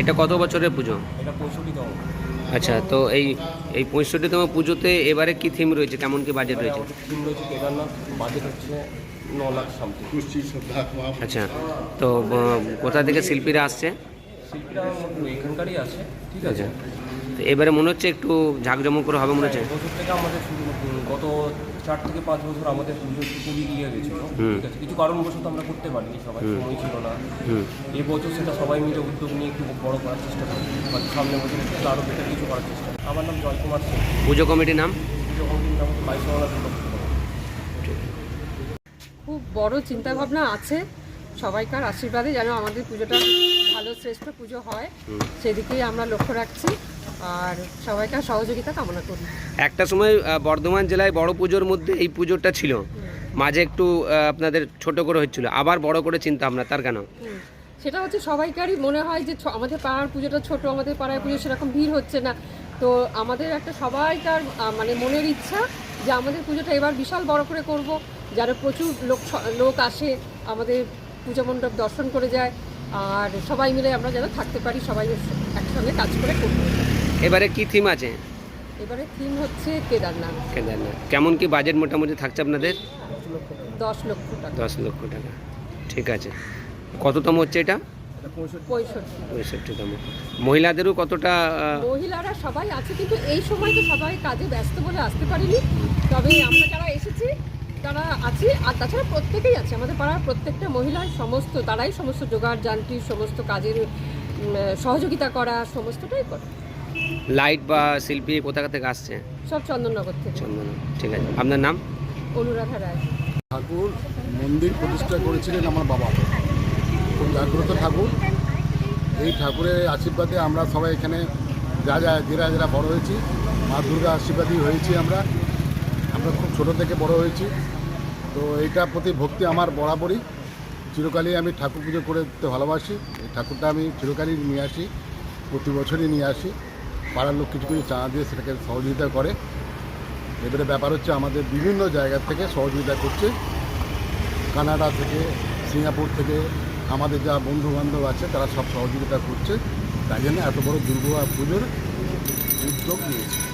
এটা কত বছরের পুজো? এটা পঁয়ষট্টিতম। আচ্ছা তো এই এই পঁয়ষট্টিতম পুজোতে এবারে কি থিম রয়েছে? কেমন কি বাজেট রয়েছে? থিম রয়েছে কেদারনাথ। বাজেট হচ্ছে ন লাখ সামথিং আচ্ছা তো কোথা থেকে শিল্পীরা আসছে? শিল্পীরা মোটামুটি এখানকারই আছে ঠিক আছে। আচ্ছা। তো এবারে মনে হচ্ছে একটু ঝাঁকজমক করে হবে মনে হচ্ছে। হ্যাঁ, বছর থেকে আমাদের শুরু গত চার থেকে পাঁচ বছর আমাদের পুজো একটু পুরী গিয়ে গেছিল। ঠিক আছে কিছু কারণবশত আমরা করতে পারিনি সবাই সময় ছিল না। হুম। এবছর সেটা সবাই মিলে উদ্যোগ নিয়ে একটু বড় করার চেষ্টা করি সামনে বছর একটু আরও বেটার কিছু করার চেষ্টা করি। আমার নাম জয়কুমার সিং পুজো কমিটির নাম? পুজো কমিটির নাম বাইশমালা খুব বড় চিন্তা ভাবনা আছে। সবাইকার আশীর্বাদে যেন আমাদের পুজোটা ভালো শ্রেষ্ঠ পুজো হয়। সেদিকেই আমরা লক্ষ্য রাখছি। আর সবাইকার সহযোগিতা কামনা করি। একটা সময় বর্ধমান জেলায় বড় পুজোর মধ্যে এই পুজোটা ছিল। মাঝে একটু আপনাদের ছোট করে হচ্ছিল। আবার বড় করে চিন্তা ভাবনা তার কেন? সেটা হচ্ছে সবাইকারই মনে হয় যে আমাদের পাড়ার পুজোটা ছোট আমাদের পাড়ার পুজো সেরকম ভিড় হচ্ছে না। তো আমাদের একটা সবাইকার মানে মনের ইচ্ছা যে আমাদের পুজোটা এবার বিশাল বড় করে করব। যারা প্রচুর লোক লোক আসে আমাদের পূজা মণ্ডপ দর্শন করে যায় আর সবাই মিলে আমরা যেন থাকতে পারি সবাই একসঙ্গে কাজ করে করব এবারে কি থিম আছে? এবারে থিম হচ্ছে কেদারনাথ। কেদারনাথ। কেমন কি বাজেট মোটামুটি থাকছে আপনাদের? দশ লক্ষ টাকা। দশ লক্ষ টাকা। ঠিক আছে। কততম হচ্ছে এটা? পঁয়ষট্টি। পঁয়ষট্টিতম। মহিলাদেরও কতটা মহিলারা সবাই আছে কিন্তু এই সময় তো সবাই কাজে ব্যস্ত বলে আসতে পারিনি। তবে আমরা যারা এসেছি তারা আছি আর তাছাড়া প্রত্যেকেই আছে। আমাদের পাড়ার প্রত্যেকটা মহিলার সমস্ত তারাই সমস্ত জোগাড় যান্ত্রিক সমস্ত কাজের সহযোগিতা করা সমস্তটাই করে। লাইট বা শিল্পী কোথা থেকে আসছে? সব চন্দননগর থেকে। চন্দন ঠিক আছে। আপনার নাম? অনুরাধা রায়। ঠাকুর মন্দির প্রতিষ্ঠা করেছিলেন আমার বাবা। খুব জাগ্রত ঠাকুর। এই ঠাকুরের আশীর্বাদে আমরা সবাই এখানে যা যা যারা যারা বড় হয়েছি মা দুর্গা আশীর্বাদী হয়েছি আমরা। আমরা খুব ছোট থেকে বড় হয়েছি। তো এইটার প্রতি ভক্তি আমার বরাবরই। চিরকালই আমি ঠাকুর পুজো করতে ভালোবাসি। এই ঠাকুরটা আমি চিরকালই নিয়ে আসি, প্রতি বছরই নিয়ে আসি। পাড়ার লোক কিছু কিছু চাঁদা দিয়ে সেটাকে সহযোগিতা করে। এবারে ব্যাপার হচ্ছে আমাদের বিভিন্ন জায়গা থেকে সহযোগিতা করছে। কানাডা থেকে, সিঙ্গাপুর থেকে, আমাদের যা বন্ধু বান্ধব আছে তারা সব সহযোগিতা করছে। তাই জন্য এত বড় দুর্গা পুজোর উদ্যোগ নিয়েছে।